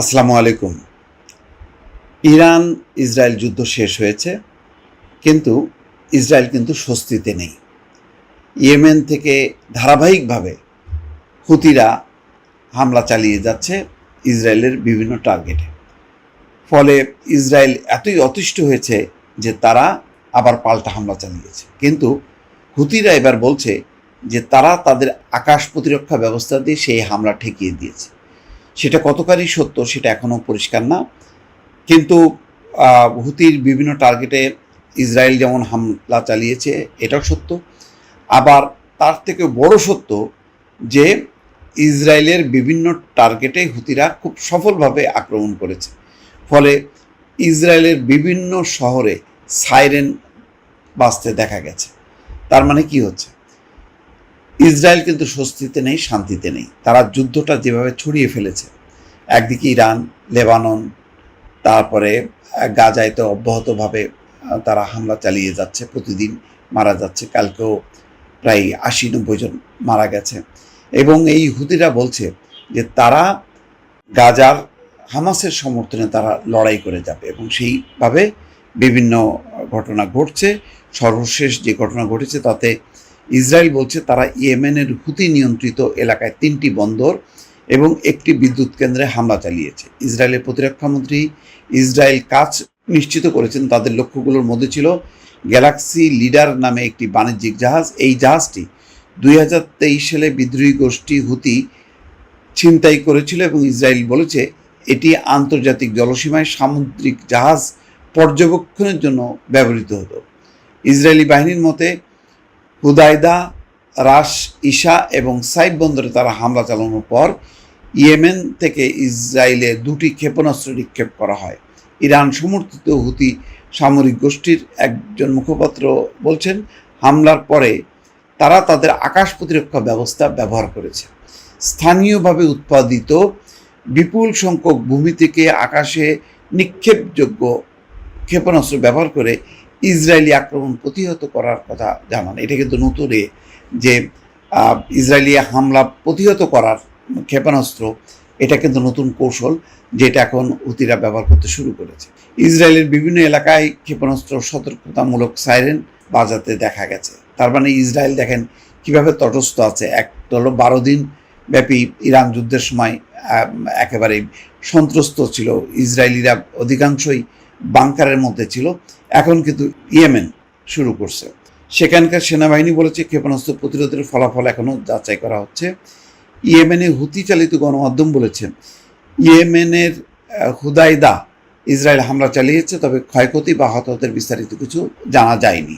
আসসালামু আলাইকুম। Iran, Israel যুদ্ধ শেষ হয়েছে, কিন্তু ইসরায়েল কিন্তু স্বস্তিতে নেই। ইয়েমেন থেকে ধারাবাহিকভাবে হুতিরা হামলা চালিয়ে যাচ্ছে ইসরায়েলের বিভিন্ন টার্গেটে। ফলে ইসরায়েল এতই অতিষ্ঠ হয়েছে যে তারা আবার পাল্টা হামলা চালিয়েছে। কিন্তু হুতিরা এবার বলছে যে তারা তাদের আকাশ প্রতিরক্ষা ব্যবস্থা দিয়ে সেই হামলা ঠেকিয়ে দিয়েছে। সেটা কতকারই সত্য সেটা এখনও পরিষ্কার না। কিন্তু হুতির বিভিন্ন টার্গেটে ইসরায়েল যেমন হামলা চালিয়েছে, এটাও সত্য। আবার তার থেকে বড় সত্য যে, ইসরায়েলের বিভিন্ন টার্গেটে হুতিরা খুব সফলভাবে আক্রমণ করেছে। ফলে ইসরায়েলের বিভিন্ন শহরে সাইরেন বাঁচতে দেখা গেছে। তার মানে কি হচ্ছে? ইসরায়েল কিন্তু স্বস্তিতে নেই, শান্তিতে নেই। তারা যুদ্ধটা যেভাবে ছড়িয়ে ফেলেছে, একদিকে ইরান, লেবানন, তারপরে গাজায় তো অব্যাহতভাবে তারা হামলা চালিয়ে যাচ্ছে, প্রতিদিন মারা যাচ্ছে। কালকেও প্রায় আশি নব্বই জন মারা গেছে। এবং এই হুতিরা বলছে যে তারা গাজার হামাসের সমর্থনে তারা লড়াই করে যাবে এবং সেইভাবে বিভিন্ন ঘটনা ঘটছে। সর্বশেষ যে ঘটনা ঘটেছে তাতে ইসরায়েল বলছে তারা ইয়েমেনের হুতি নিয়ন্ত্রিত এলাকায় তিনটি বন্দর এবং একটি বিদ্যুৎ কেন্দ্রে হামলা চালিয়েছে। ইসরায়েলের প্রতিরক্ষামন্ত্রী ইসরায়েল কাজ নিশ্চিত করেছেন তাদের লক্ষ্যগুলোর মধ্যে ছিল গ্যালাক্সি লিডার নামে একটি বাণিজ্যিক জাহাজ। এই জাহাজটি দুই হাজার তেইশ সালে বিদ্রোহী গোষ্ঠী হুতি ছিনতাই করেছিল এবং ইসরায়েল বলেছে এটি আন্তর্জাতিক জলসীমায় সামুদ্রিক জাহাজ পর্যবেক্ষণের জন্য ব্যবহৃত হতো। ইসরায়েলি বাহিনীর মতে হুদাইদা রাস ইশা এবং সাইব বন্দরে তারা হামলা চালানোর পর ইয়েমেন থেকে ইসরায়েলে দুটি ক্ষেপণাস্ত্র নিক্ষেপ করা হয়। ইরান সমর্থিত হুতি সামরিক গোষ্ঠীর একজন মুখপাত্র বলছেন, হামলার পরে তারা তাদের আকাশ প্রতিরক্ষা ব্যবস্থা ব্যবহার করেছে। স্থানীয়ভাবে উৎপাদিত বিপুল সংখ্যক ভূমি থেকে আকাশে নিক্ষেপযোগ্য ক্ষেপণাস্ত্র ব্যবহার করে ইসরায়েলি আক্রমণ প্রতিহত করার কথা জানান। এটা কিন্তু নতুন যে ইসরায়েলি হামলা প্রতিহত করার ক্ষেপণাস্ত্র, এটা কিন্তু নতুন কৌশল যেটা এখন হুতিরা ব্যবহার করতে শুরু করেছে। ইসরায়েলের বিভিন্ন এলাকায় ক্ষেপণাস্ত্র সতর্কতামূলক সাইরেন বাজাতে দেখা গেছে। তার মানে ইসরায়েল দেখেন কীভাবে তটস্থ আছে। এক হলো বারো দিন ব্যাপী ইরান যুদ্ধের সময় একেবারে সন্ত্রস্ত ছিল। ইসরায়েলিরা অধিকাংশই বাংকারের মধ্যে ছিল। এখন কিন্তু ইয়েমেন শুরু করছে। সেখানকার সেনাবাহিনী বলেছে, ক্ষেপণাস্ত্র প্রতিরোধের ফলাফল এখনও যাচাই করা হচ্ছে। ইয়েমেনে হুতি চালিত গণমাধ্যম বলেছে, ইয়েমেনের হুদাইদা ইসরায়েল হামলা চালিয়েছে, তবে ক্ষয়ক্ষতি বা হতাহতের বিস্তারিত কিছু জানা যায়নি।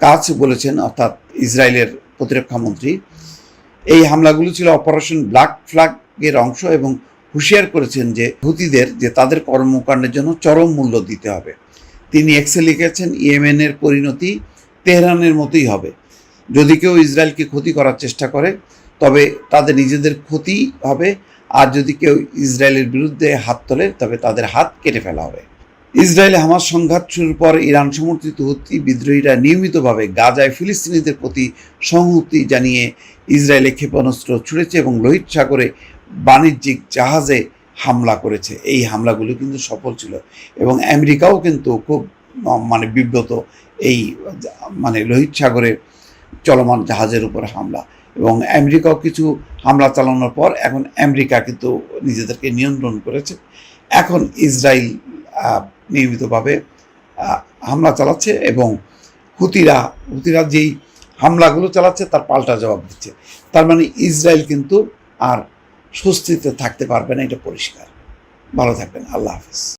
কাজ বলেছেন, অর্থাৎ ইসরায়েলের প্রতিরক্ষামন্ত্রী এই হামলাগুলো ছিল অপারেশন ব্ল্যাক ফ্ল্যাগের অংশ এবং হুঁশিয়ার করেছেন যে হুতিদের, যে তাদের কর্মকাণ্ডের জন্য চরম মূল্য দিতে হবে। তিনি এক্সে লিখেছেন, ইয়েমেনের পরিণতি তেহরানের মতোই হবে। যদি কেউ ইসরায়েলকে ক্ষতি করার চেষ্টা করে, তবে তাদের নিজেদের ক্ষতি হবে। আর যদি কেউ ইসরায়েলের বিরুদ্ধে হাত তোলে, তবে তাদের হাত কেটে ফেলা হবে। ইসরায়েলে হামাস সংঘাত শুরুর পর ইরান সমর্থিত হুতি বিদ্রোহীরা নিয়মিতভাবে গাজায় ফিলিস্তিনিদের প্রতি সংহতি জানিয়ে ইসরায়েলে ক্ষেপণাস্ত্র ছুড়েছে এবং লোহিত সাগরে বাণিজ্যিক জাহাজে হামলা করেছে। এই হামলাগুলো কিন্তু সফল ছিল এবং আমেরিকাও কিন্তু খুব মানে বিব্রত এই মানে লোহিত সাগরে চলমান জাহাজের উপর হামলা এবং আমেরিকাও কিছু হামলা চালানোর পর এখন আমেরিকা কিন্তু নিজেদেরকে নিয়ন্ত্রণ করেছে। এখন ইসরায়েল নিয়মিতভাবে হামলা চালাচ্ছে এবং হুতিরা হুতিরা যেই হামলাগুলো চালাচ্ছে তার পাল্টা জবাব দিচ্ছে। তার মানে ইসরায়েল কিন্তু আর স্বস্তিতে থাকতে পারবে না এটা পরিষ্কার। ভালো থাকবেন আল্লাহ হাফিজ।